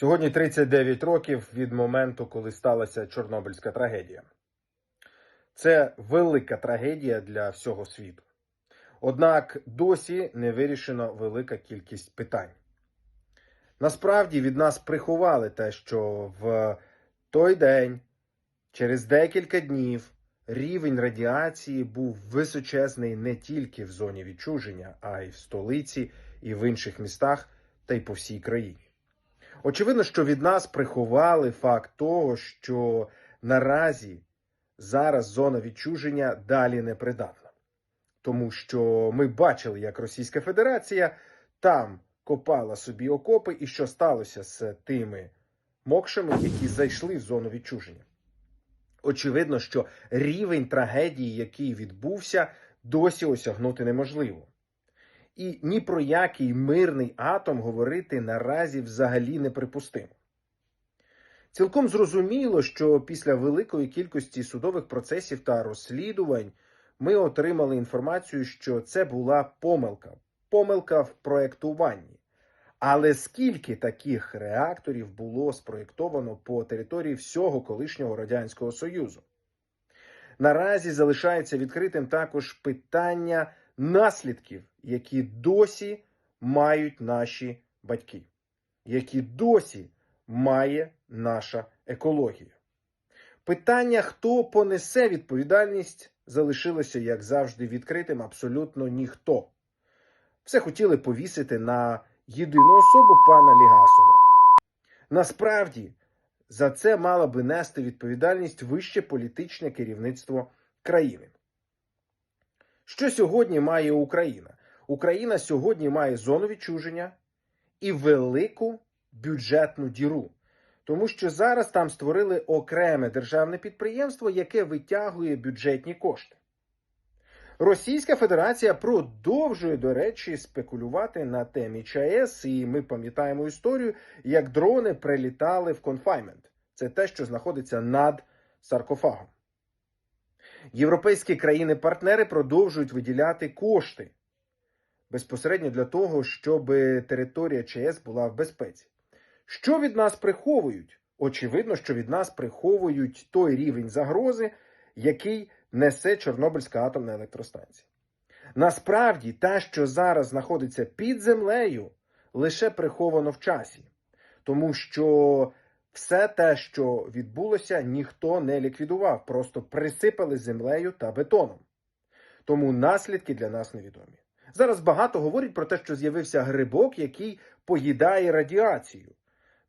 Сьогодні 39 років від моменту, коли сталася Чорнобильська трагедія. Це велика трагедія для всього світу. Однак досі не вирішена велика кількість питань. Насправді від нас приховали те, що в той день, через декілька днів, рівень радіації був височезний не тільки в зоні відчуження, а й в столиці, і в інших містах, та й по всій країні. Очевидно, що від нас приховали факт того, що наразі зараз зона відчуження далі не придатна. Тому що ми бачили, як Російська Федерація там копала собі окопи, і що сталося з тими мокшами, які зайшли в зону відчуження. Очевидно, що рівень трагедії, який відбувся, досі осягнути неможливо. І ні про який мирний атом говорити наразі взагалі неприпустимо. Цілком зрозуміло, що після великої кількості судових процесів та розслідувань ми отримали інформацію, що це була помилка, помилка в проєктуванні. Але скільки таких реакторів було спроєктовано по території всього колишнього Радянського Союзу? Наразі залишається відкритим також питання наслідків, які досі мають наші батьки, які досі має наша екологія. Питання, хто понесе відповідальність, залишилося, як завжди, відкритим абсолютно ніхто. Все хотіли повісити на єдину особу пана Лігасова. Насправді, за це мало би нести відповідальність вище політичне керівництво країни. Що сьогодні має Україна? Україна сьогодні має зону відчуження і велику бюджетну діру. Тому що зараз там створили окреме державне підприємство, яке витягує бюджетні кошти. Російська Федерація продовжує, до речі, спекулювати на темі ЧАЕС, і ми пам'ятаємо історію, як дрони прилітали в конфаймент. Це те, що знаходиться над саркофагом. Європейські країни-партнери продовжують виділяти кошти безпосередньо для того, щоб територія ЧАЕС була в безпеці. Що від нас приховують? Очевидно, що від нас приховують той рівень загрози, який несе Чорнобильська атомна електростанція. Насправді, те, що зараз знаходиться під землею, лише приховано в часі, тому що все те, що відбулося, ніхто не ліквідував, просто присипали землею та бетоном. Тому наслідки для нас невідомі. Зараз багато говорять про те, що з'явився грибок, який поїдає радіацію.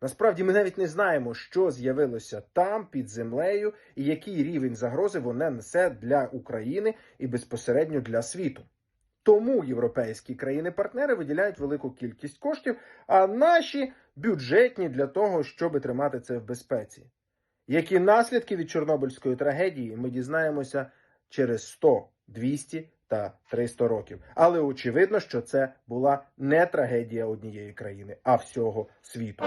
Насправді ми навіть не знаємо, що з'явилося там під землею і який рівень загрози воно несе для України і безпосередньо для світу. Тому європейські країни-партнери виділяють велику кількість коштів, а наші бюджетні для того, щоб тримати це в безпеці. Які наслідки від Чорнобильської трагедії ми дізнаємося через 100, 200 та 300 років. Але очевидно, що це була не трагедія однієї країни, а всього світу.